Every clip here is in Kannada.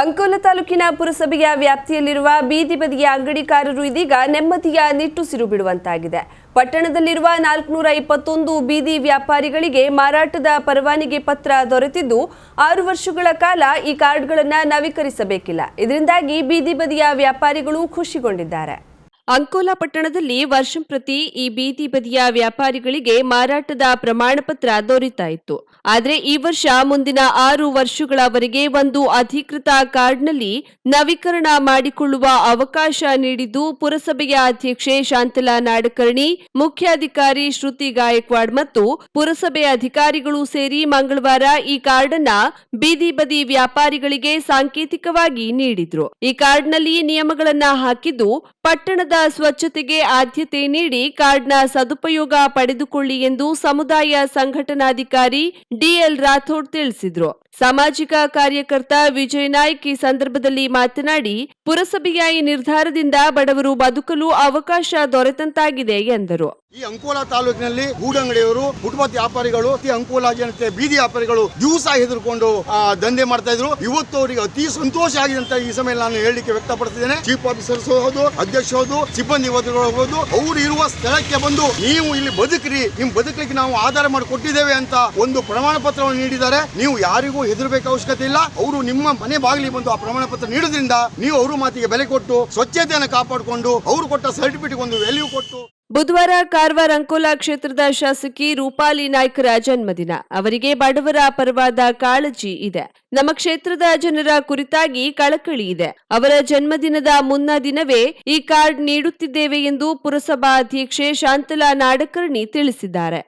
ಅಂಕೋಲ ತಾಲೂಕಿನ ಪುರಸಭೆಯ ವ್ಯಾಪ್ತಿಯಲ್ಲಿರುವ ಬೀದಿ ಬದಿಯ ಅಂಗಡಿಕಾರರು ಇದೀಗ ನೆಮ್ಮದಿಯ ನಿಟ್ಟುಸಿರು ಬಿಡುವಂತಾಗಿದೆ. ಪಟ್ಟಣದಲ್ಲಿರುವ ನಾಲ್ಕುನೂರ ಇಪ್ಪತ್ತೊಂದು ಬೀದಿ ವ್ಯಾಪಾರಿಗಳಿಗೆ ಮಾರಾಟದ ಪರವಾನಗಿ ಪತ್ರ ದೊರೆತಿದ್ದು, ಆರು ವರ್ಷಗಳ ಕಾಲ ಈ ಕಾರ್ಡ್ಗಳನ್ನು ನವೀಕರಿಸಬೇಕಿಲ್ಲ. ಇದರಿಂದಾಗಿ ಬೀದಿ ಬದಿಯ ವ್ಯಾಪಾರಿಗಳು ಖುಷಿಗೊಂಡಿದ್ದಾರೆ. ಅಂಕೋಲ ಪಟ್ಟಣದಲ್ಲಿ ವರ್ಷಂಪ್ರತಿ ಈ ಬೀದಿ ಬದಿಯ ವ್ಯಾಪಾರಿಗಳಿಗೆ ಮಾರಾಟದ ಪ್ರಮಾಣ ಪತ್ರ ದೊರೀತಾ ಆದರೆ ಈ ವರ್ಷ ಮುಂದಿನ ಆರು ವರ್ಷಗಳವರೆಗೆ ಒಂದು ಅಧಿಕೃತ ಕಾರ್ಡ್ನಲ್ಲಿ ನವೀಕರಣ ಮಾಡಿಕೊಳ್ಳುವ ಅವಕಾಶ ನೀಡಿದ್ದು ಪುರಸಭೆಯ ಅಧ್ಯಕ್ಷೆ ಶಾಂತಲಾ ನಾಡಕರ್ಣಿ, ಮುಖ್ಯಾಧಿಕಾರಿ ಶ್ರುತಿ ಗಾಯಕ್ವಾಡ್ ಮತ್ತು ಪುರಸಭೆ ಅಧಿಕಾರಿಗಳು ಸೇರಿ ಮಂಗಳವಾರ ಈ ಕಾರ್ಡ್ ಅನ್ನ ಬೀದಿ ಬದಿ ವ್ಯಾಪಾರಿಗಳಿಗೆ ಸಾಂಕೇತಿಕವಾಗಿ ನೀಡಿದ್ರು. ಈ ಕಾರ್ಡ್ನಲ್ಲಿ ನಿಯಮಗಳನ್ನ ಹಾಕಿದ್ದು ಪಟ್ಟಣದ ಸ್ವಚ್ಛತೆಗೆ ಆದ್ಯತೆ ನೀಡಿ ಕಾರ್ಡ್ನ ಸದುಪಯೋಗ ಪಡೆದುಕೊಳ್ಳಿ ಎಂದು ಸಮುದಾಯ ಸಂಘಟನಾಧಿಕಾರಿ ಡಿಎಲ್ ರಾಥೋಡ್ ತಿಳಿಸಿದ್ರು. ಸಾಮಾಜಿಕ ಕಾರ್ಯಕರ್ತ ವಿಜಯ್ ನಾಯ್ಕ್ ಸಂದರ್ಭದಲ್ಲಿ ಮಾತನಾಡಿ, ಪುರಸಭೆಯ ಈ ನಿರ್ಧಾರದಿಂದ ಬಡವರು ಬದುಕಲು ಅವಕಾಶ ದೊರೆತಂತಾಗಿದೆ ಎಂದರು. ಈ ಅಂಕೋಲ ತಾಲೂಕಿನಲ್ಲಿ ಗೂಡಂಗಡಿಯವರು ಫುಟ್ಪಾತ್ ವ್ಯಾಪಾರಿಗಳು, ಅತಿ ಅಂಕೋಲ ಜನತೆ, ಬೀದಿ ವ್ಯಾಪಾರಿಗಳು ದಿವಸ ಹೆದರ್ಕೊಂಡು ದಂಧೆ ಮಾಡ್ತಾ ಇದ್ರು. ಇವತ್ತು ಅವರಿಗೆ ಅತಿ ಸಂತೋಷ ಆಗಿದೆ ಅಂತ ಈ ಸಮಯ ನಾನು ಹೇಳಿಕೆ ವ್ಯಕ್ತಪಡಿಸಿದ್ದೇನೆ. ಚೀಫ್ ಆಫೀಸರ್ ಹೌದು, ಅಧ್ಯಕ್ಷ ಹೌದು, ಸಿಬ್ಬಂದಿ ಹೋಗೋದು ಅವರು ಇರುವ ಸ್ಥಳಕ್ಕೆ ಬಂದು ನೀವು ಇಲ್ಲಿ ಬದುಕ್ರಿ, ನಿಮ್ ಬದುಕಲಿಕ್ಕೆ ನಾವು ಆಧಾರ ಮಾಡಿ ಕೊಟ್ಟಿದ್ದೇವೆ ಅಂತ ಒಂದು ಪ್ರಮಾಣ ಪತ್ರವನ್ನು ನೀಡಿದ್ದಾರೆ. ನೀವು ಯಾರಿಗೂ ಹೆದರ್ಬೇಕು ಅವಶ್ಯಕತೆ ಇಲ್ಲ. ಅವರು ನಿಮ್ಮ ಮನೆ ಬಾಗಿಲಿಗೆ ಬಂದು ಆ ಪ್ರಮಾಣ ಪತ್ರ ನೀಡೋದ್ರಿಂದ ನೀವು ಅವರು ಮಾತಿಗೆ ಬೆಲೆ ಕೊಟ್ಟು ಸ್ವಚ್ಛತೆಯನ್ನು ಕಾಪಾಡಿಕೊಂಡು ಅವರು ಕೊಟ್ಟ ಸರ್ಟಿಫಿಕೇಟ್ ಒಂದು ವ್ಯಾಲ್ಯೂ ಕೊಟ್ಟು ಬುಧವಾರ ಕಾರವಾರ ಅಂಕೋಲಾ ಕ್ಷೇತ್ರದ ಶಾಸಕಿ ರೂಪಾಲಿ ನಾಯ್ಕರ ಜನ್ಮದಿನ ಅವರಿಗೆ ಬಡವರ ಪರವಾದ ಕಾಳಜಿ ಇದೆ. ನಮ್ಮ ಕ್ಷೇತ್ರದ ಜನರ ಕುರಿತಾಗಿ ಕಳಕಳಿ ಇದೆ. ಅವರ ಜನ್ಮದಿನದ ಮುನ್ನ ದಿನವೇ ಈ ಕಾರ್ಡ್ ನೀಡುತ್ತಿದ್ದೇವೆ ಎಂದು ಪುರಸಭಾ ಅಧ್ಯಕ್ಷೆ ಶಾಂತಲಾ ನಾಡಕರ್ಣಿ ತಿಳಿಸಿದ್ದಾರೆ.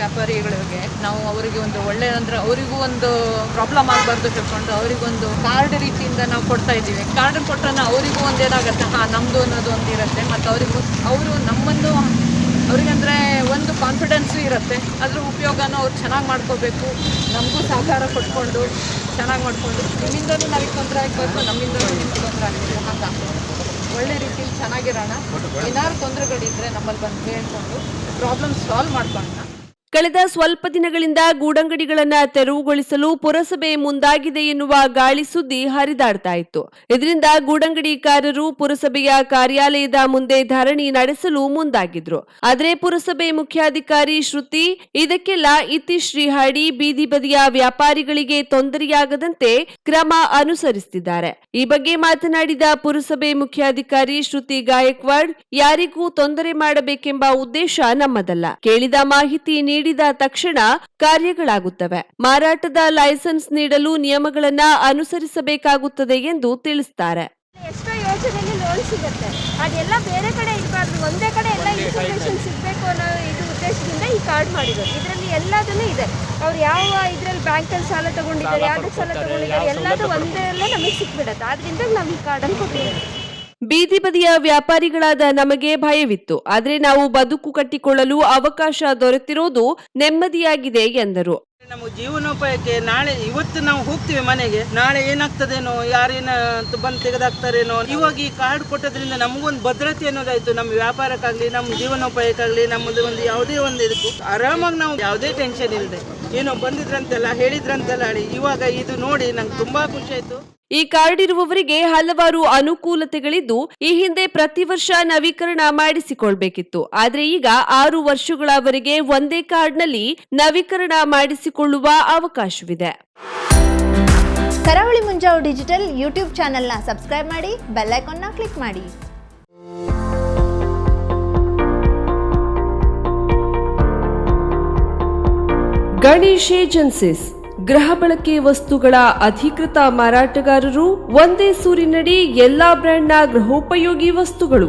ವ್ಯಾಪಾರಿಗಳಿಗೆ ನಾವು ಅವರಿಗೆ ಒಂದು ಒಳ್ಳೆ ಅಂದ್ರೆ ಅವರಿಗೂ ಒಂದು ಪ್ರಾಬ್ಲಮ್ ಆಗಬಾರ್ದು ತಿಳ್ಕೊಂಡು ಅವರಿಗೊಂದು ಕಾರ್ಡ್ ರೀತಿಯಿಂದ ನಾವು ಕೊಡ್ತಾ ಇದ್ದೀವಿ. ಕಾರ್ಡ್ ಕೊಟ್ಟರೆ ಅವರಿಗೂ ಒಂದು ಏನಾಗುತ್ತೆ? ಹಾ ನಮ್ಮದು ಅನ್ನೋದು ಒಂದು ಇರುತ್ತೆ. ಮತ್ತು ಅವರಿಗೂ, ಅವರು ನಮ್ಮೊಂದು ಅವರಿಗಂದ್ರೆ ಒಂದು ಕಾನ್ಫಿಡೆನ್ಸು ಇರುತ್ತೆ. ಅದ್ರ ಉಪಯೋಗನೂ ಅವ್ರು ಚೆನ್ನಾಗಿ ಮಾಡ್ಕೋಬೇಕು. ನಮಗೂ ಸಹಕಾರ ಕೊಟ್ಕೊಂಡು ಚೆನ್ನಾಗಿ ಮಾಡಿಕೊಂಡು ನಿಮ್ಮಿಂದಲೂ ನಾವೀಗ ತೊಂದರೆ ಆಗಬೇಕು ನಮ್ಮಿಂದಲೂ ನಿಮ್ಗೆ ತೊಂದರೆ ಆಗಬೇಕು ಹಂಗೆ? ಒಳ್ಳೆ ರೀತಿಯಲ್ಲಿ ಚೆನ್ನಾಗಿರೋಣ. ಏನಾದ್ರು ತೊಂದರೆಗಳಿದ್ರೆ ನಮ್ಮಲ್ಲಿ ಬಂದು ಹೇಳ್ಕೊಂಡು ಪ್ರಾಬ್ಲಮ್ ಸಾಲ್ವ್ ಮಾಡ್ಕೊಳ್ಳೋಣ ಕಳೆದ ಸ್ವಲ್ಪ ದಿನಗಳಿಂದ ಗೂಡಂಗಡಿಗಳನ್ನ ತೆರವುಗೊಳಿಸಲು ಪುರಸಭೆ ಮುಂದಾಗಿದೆ ಎನ್ನುವ ಗಾಳಿ ಸುದ್ದಿ ಹರಿದಾಡ್ತಾ ಇತ್ತು. ಇದರಿಂದ ಗೂಡಂಗಡಿಕಾರರು ಪುರಸಭೆಯ ಕಾರ್ಯಾಲಯದ ಮುಂದೆ ಧರಣಿ ನಡೆಸಲು ಮುಂದಾಗಿದ್ರು. ಆದರೆ ಪುರಸಭೆ ಮುಖ್ಯಾಧಿಕಾರಿ ಶ್ರುತಿ, ಇದಕ್ಕೆಲ್ಲ ಇತಿಶ್ರೀ ಹಾಡಿ ಬೀದಿ ಬದಿಯ ವ್ಯಾಪಾರಿಗಳಿಗೆ ತೊಂದರೆಯಾಗದಂತೆ ಕ್ರಮ ಅನುಸರಿಸುತ್ತಿದ್ದಾರೆ ಈ ಬಗ್ಗೆ ಮಾತನಾಡಿದ ಪುರಸಭೆ ಮುಖ್ಯಾಧಿಕಾರಿ ಶ್ರುತಿ ಗಾಯಕ್ವಾಡ್, ಯಾರಿಗೂ ತೊಂದರೆ ಮಾಡಬೇಕೆಂಬ ಉದ್ದೇಶ ನಮ್ಮದಲ್ಲ. ಕೇಳಿದ ಮಾಹಿತಿ ನೀಡಿದ ತಕ್ಷಣ ಕಾರ್ಯಗಳಾಗುತ್ತವೆ. ಮಾರಾಟದ ಲೈಸೆನ್ಸ್ ನೀಡಲು ನಿಯಮಗಳನ್ನ ಅನುಸರಿಸಬೇಕಾಗುತ್ತದೆ ಎಂದು ತಿಳಿಸುತ್ತಾರೆ ಎಷ್ಟೋ ಯೋಜನೆಯಲ್ಲಿ ಲೋನ್ ಸಿಗುತ್ತೆ. ಅದೆಲ್ಲ ಬೇರೆ ಕಡೆ ಇರಬಾರ್ದು. ಒಂದೇ ಕಡೆ ಎಲ್ಲ ಇನ್ಫಾರ್ಮೇಶನ್ ಸಿಗಬೇಕು ಅನ್ನೋ ಇದು ಉದ್ದೇಶದಿಂದ ಈ ಕಾರ್ಡ್ ಮಾಡಿರೋದು. ಇದರಲ್ಲಿ ಎಲ್ಲದೂ ಇದೆ. ಅವ್ರು ಯಾವ ಇದರಲ್ಲಿ ಬ್ಯಾಂಕಲ್ಲಿ ಸಾಲ ತಗೊಂಡಿದ್ದಾರೆ ಯಾವ್ದಕ್ಕೆ ಸಾಲ ತಗೊಂಡಿದ್ದಾರೆ ಎಲ್ಲದೂ ಎಲ್ಲ ನಮಗೆ ಸಿಕ್ಬಿಡುತ್ತೆ. ಆದ್ರಿಂದ ನಾವು ಈ ಕಾರ್ಡನ್ನು ಕೊಟ್ಟಿದ್ದೀವಿ ಬೀದಿ ಬದಿಯ ವ್ಯಾಪಾರಿಗಳಾದ ನಮಗೆ ಭಯವಿತ್ತು. ಆದರೆ ನಾವು ಬದುಕು ಕಟ್ಟಿಕೊಳ್ಳಲು ಅವಕಾಶ ದೊರೆತಿರುವುದು ನೆಮ್ಮದಿಯಾಗಿದೆ ಎಂದರು. ನಮ್ಮ ಜೀವನೋಪಾಯಕ್ಕೆ ನಾಳೆ, ಇವತ್ತು ನಾವು ಹೋಗ್ತೀವಿ ಮನೆಗೆ. ನಾಳೆ ಏನಾಗ್ತದೇನೋ ಯಾರೇನ ಬಂದು ತೆಗೆದಾಕ್ತಾರೇನೋ. ಇವಾಗ ಈ ಕಾರ್ಡ್ ಕೊಟ್ಟದ್ರಿಂದ ನಮಗೊಂದು ಭದ್ರತೆ ಅನ್ನೋದಾಯ್ತು. ನಮ್ಮ ವ್ಯಾಪಾರಕ್ಕಾಗ್ಲಿ, ನಮ್ಮ ಜೀವನೋಪಾಯಕ್ಕಾಗ್ಲಿ, ನಮ್ಮದು ಒಂದು ಯಾವುದೇ ಒಂದು ಇದಕ್ಕೂ. ಆರಾಮಾಗಿ ನಾವು ಯಾವುದೇ ಟೆನ್ಷನ್ ಇಲ್ಲದೆ ಏನೋ ಬಂದಿದ್ರಂತೆಲ್ಲ, ಹೇಳಿದ್ರಂತೆಲ್ಲ ಹೇಳಿ. ಇವಾಗ ಇದು ನೋಡಿ ನಂಗೆ ತುಂಬಾ ಖುಷಿ ಆಯ್ತು. ಈ ಕಾರ್ಡ್ ಇರುವವರಿಗೆ ಹಲವಾರು ಅನುಕೂಲತೆಗಳಿದ್ದು, ಈ ಹಿಂದೆ ಪ್ರತಿ ವರ್ಷ ನವೀಕರಣ ಮಾಡಿಸಿಕೊಳ್ಬೇಕಿತ್ತು. ಆದ್ರೆ ಈಗ ಆರು ವರ್ಷಗಳವರೆಗೆ ಒಂದೇ ಕಾರ್ಡ್ನಲ್ಲಿ ನವೀಕರಣ ಮಾಡಿಸಿಕೊಳ್ಳುವ ಅವಕಾಶವಿದೆ. ಕರಾವಳಿ ಮುಂಜಾವು ಡಿಜಿಟಲ್ ಯೂಟ್ಯೂಬ್ ಚಾನೆಲ್ನ ಸಬ್ಸ್ಕ್ರೈಬ್ ಮಾಡಿ ಬೆಲ್ ಐಕಾನ್ನ ಕ್ಲಿಕ್ ಮಾಡಿ. ಗಣೇಶ್ ಏಜೆನ್ಸಿಸ್ ಗೃಹ ಬಳಕೆ ವಸ್ತುಗಳ ಅಧಿಕೃತ ಮಾರಾಟಗಾರರು ಒಂದೇ ಸೂರಿನಡಿ ಎಲ್ಲಾ ಬ್ರ್ಯಾಂಡ್ನ ಗೃಹೋಪಯೋಗಿ ವಸ್ತುಗಳು.